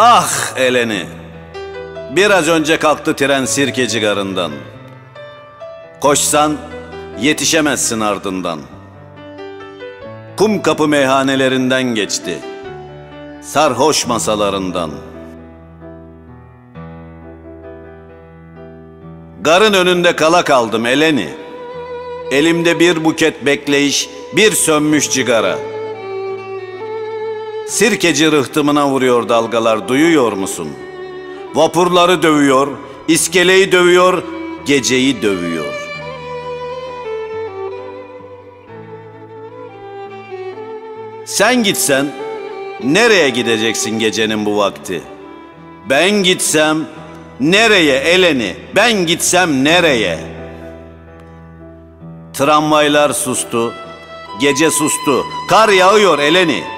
Ah Eleni! Biraz önce kalktı tren sirkeci garından. Koşsan yetişemezsin ardından. Kum kapı meyhanelerinden geçti. Sarhoş masalarından. Garın önünde kala kaldım Eleni. Elimde bir buket bekleyiş, bir sönmüş cigara. Sirkeci rıhtımına vuruyor dalgalar, duyuyor musun? Vapurları dövüyor, iskeleyi dövüyor, geceyi dövüyor. Sen gitsen nereye gideceksin gecenin bu vakti? Ben gitsem nereye Eleni? Ben gitsem nereye? Tramvaylar sustu, gece sustu, kar yağıyor Eleni.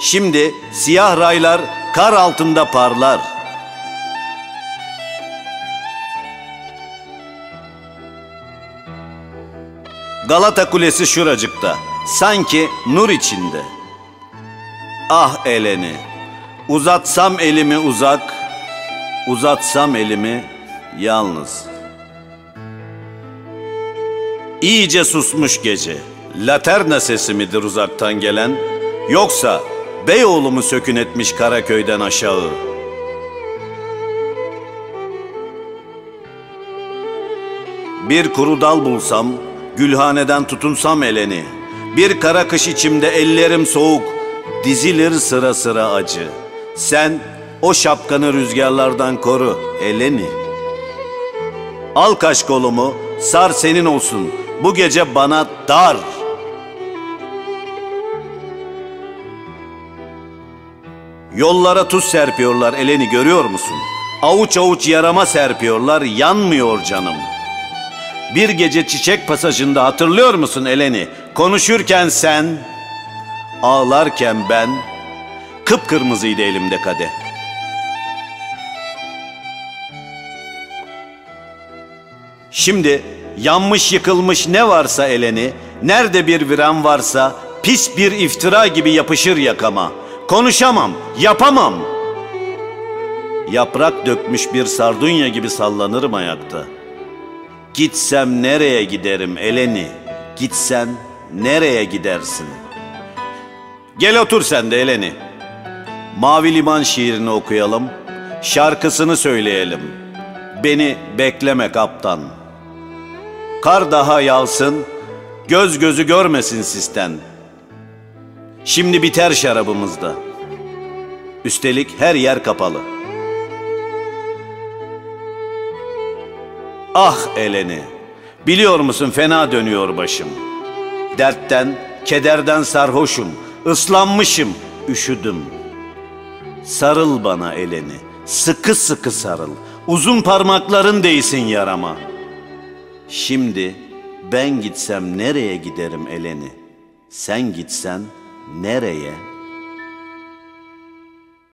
Şimdi siyah raylar kar altında parlar. Galata Kulesi şuracıkta, sanki nur içinde. Ah Eleni, uzatsam elimi uzak, uzatsam elimi yalnız. İyice susmuş gece. Laterna sesi midir uzaktan gelen? Yoksa Beyoğlu mu sökün etmiş Karaköy'den aşağı? Bir kuru dal bulsam, gülhaneden tutunsam eleni. Bir kara kış içimde ellerim soğuk, dizilir sıra sıra acı. Sen o şapkanı rüzgarlardan koru eleni. Al kaş kolumu, sar senin olsun. Bu gece bana dar. Yollara tuz serpiyorlar eleni görüyor musun? Avuç avuç yarama serpiyorlar yanmıyor canım. Bir gece çiçek pasajında hatırlıyor musun Eleni? Konuşurken sen, ağlarken ben, kıpkırmızıydı elimde kadeh. Şimdi yanmış yıkılmış ne varsa eleni, nerede bir viran varsa pis bir iftira gibi yapışır yakama. Konuşamam, yapamam. Yaprak dökmüş bir sardunya gibi sallanırım ayakta. Gitsem nereye giderim Eleni? Gitsen nereye gidersin? Gel otur sen de Eleni. Mavi Liman şiirini okuyalım. Şarkısını söyleyelim. Beni bekleme kaptan. Kar daha yağsın, göz gözü görmesin sisten. Şimdi biter şarabımızda. Üstelik her yer kapalı. Ah Eleni, biliyor musun fena dönüyor başım. Dertten, kederden sarhoşum, ıslanmışım, üşüdüm. Sarıl bana Eleni, sıkı sıkı sarıl. Uzun parmakların değsin yarama. Şimdi ben gitsem nereye giderim Eleni? Sen gitsen nereye?